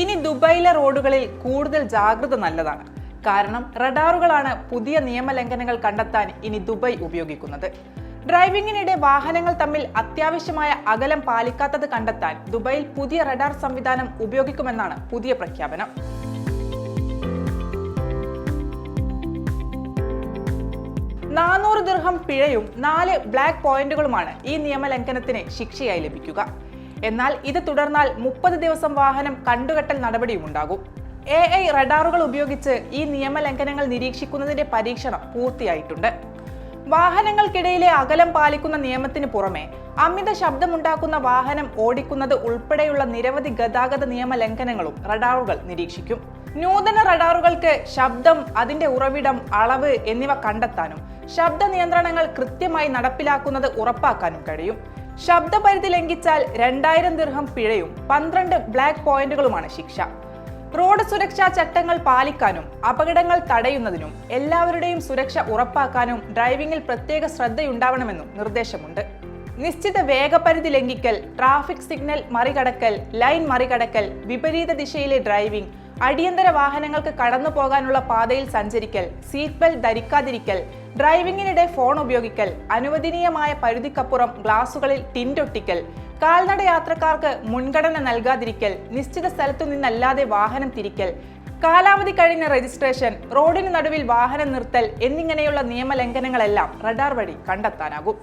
ഇനി ദുബൈയിലെ റോഡുകളിൽ കൂടുതൽ ജാഗ്രത നല്ലതാണ്. കാരണം റഡാറുകളാണ് പുതിയ നിയമലംഘനങ്ങൾ കണ്ടെത്താൻ ഇനി ദുബൈ ഉപയോഗിക്കുന്നത്. ഡ്രൈവിംഗിനിടെ വാഹനങ്ങൾ തമ്മിൽ അത്യാവശ്യമായ അകലം പാലിക്കാത്തത് കണ്ടെത്താൻ ദുബൈയിൽ പുതിയ റഡാർ സംവിധാനം ഉപയോഗിക്കുമെന്നാണ് പുതിയ പ്രഖ്യാപനം. നാനൂറ് ദിർഹം പിഴയും നാല് ബ്ലാക്ക് പോയിന്റുകളുമാണ് ഈ നിയമലംഘനത്തിന് ശിക്ഷയായി ലഭിക്കുക. എന്നാൽ ഇത് തുടർന്നാൽ മുപ്പത് ദിവസം വാഹനം കണ്ടുകെട്ടൽ നടപടിയും ഉണ്ടാകും. എ ഐ റഡാറുകൾ ഉപയോഗിച്ച് ഈ നിയമലംഘനങ്ങൾ നിരീക്ഷിക്കുന്നതിന്റെ പരീക്ഷണം പൂർത്തിയായിട്ടുണ്ട്. വാഹനങ്ങൾക്കിടയിലെ അകലം പാലിക്കുന്ന നിയമത്തിന് പുറമെ അമിത ശബ്ദമുണ്ടാക്കുന്ന വാഹനം ഓടിക്കുന്നത് ഉൾപ്പെടെയുള്ള നിരവധി ഗതാഗത നിയമ ലംഘനങ്ങളും റഡാറുകൾ നിരീക്ഷിക്കും. നൂതന റഡാറുകൾക്ക് ശബ്ദം അതിന്റെ ഉറവിടം അളവ് എന്നിവ കണ്ടെത്താനും ശബ്ദ നിയന്ത്രണങ്ങൾ കൃത്യമായി നടപ്പിലാക്കുന്നത് ഉറപ്പാക്കാനും കഴിയും. ശബ്ദപരിധി ലംഘിച്ചാൽ രണ്ടായിരം ദീർഘം പിഴയും പന്ത്രണ്ട് ബ്ലാക്ക് പോയിന്റുകളുമാണ് ശിക്ഷ. റോഡ് സുരക്ഷാ ചട്ടങ്ങൾ പാലിക്കാനും അപകടങ്ങൾ തടയുന്നതിനും എല്ലാവരുടെയും സുരക്ഷ ഉറപ്പാക്കാനും ഡ്രൈവിംഗിൽ പ്രത്യേക ശ്രദ്ധയുണ്ടാവണമെന്നും നിർദ്ദേശമുണ്ട്. നിശ്ചിത വേഗപരിധി ലംഘിക്കൽ ട്രാഫിക് സിഗ്നൽ മറികടക്കൽ ലൈൻ മറികടക്കൽ വിപരീത ദിശയിലെ ഡ്രൈവിംഗ് അടിയന്തര വാഹനങ്ങൾക്ക് കടന്നു പോകാനുള്ള പാതയിൽ സഞ്ചരിക്കൽ സീറ്റ് ബെൽറ്റ് ധരിക്കാതിരിക്കൽ ഡ്രൈവിംഗിനിടെ ഫോൺ ഉപയോഗിക്കൽ അനുവദനീയമായ പരിധിക്കപ്പുറം ഗ്ലാസുകളിൽ ടിന്റൊട്ടിക്കൽ കാൽനട യാത്രക്കാർക്ക് മുൻഗണന നൽകാതിരിക്കൽ നിശ്ചിത സ്ഥലത്തു നിന്നല്ലാതെ വാഹനം തിരിക്കൽ കാലാവധി കഴിഞ്ഞ രജിസ്ട്രേഷൻ റോഡിന് നടുവിൽ വാഹനം നിർത്തൽ എന്നിങ്ങനെയുള്ള നിയമലംഘനങ്ങളെല്ലാം റഡാർ വഴി കണ്ടെത്താനാകും.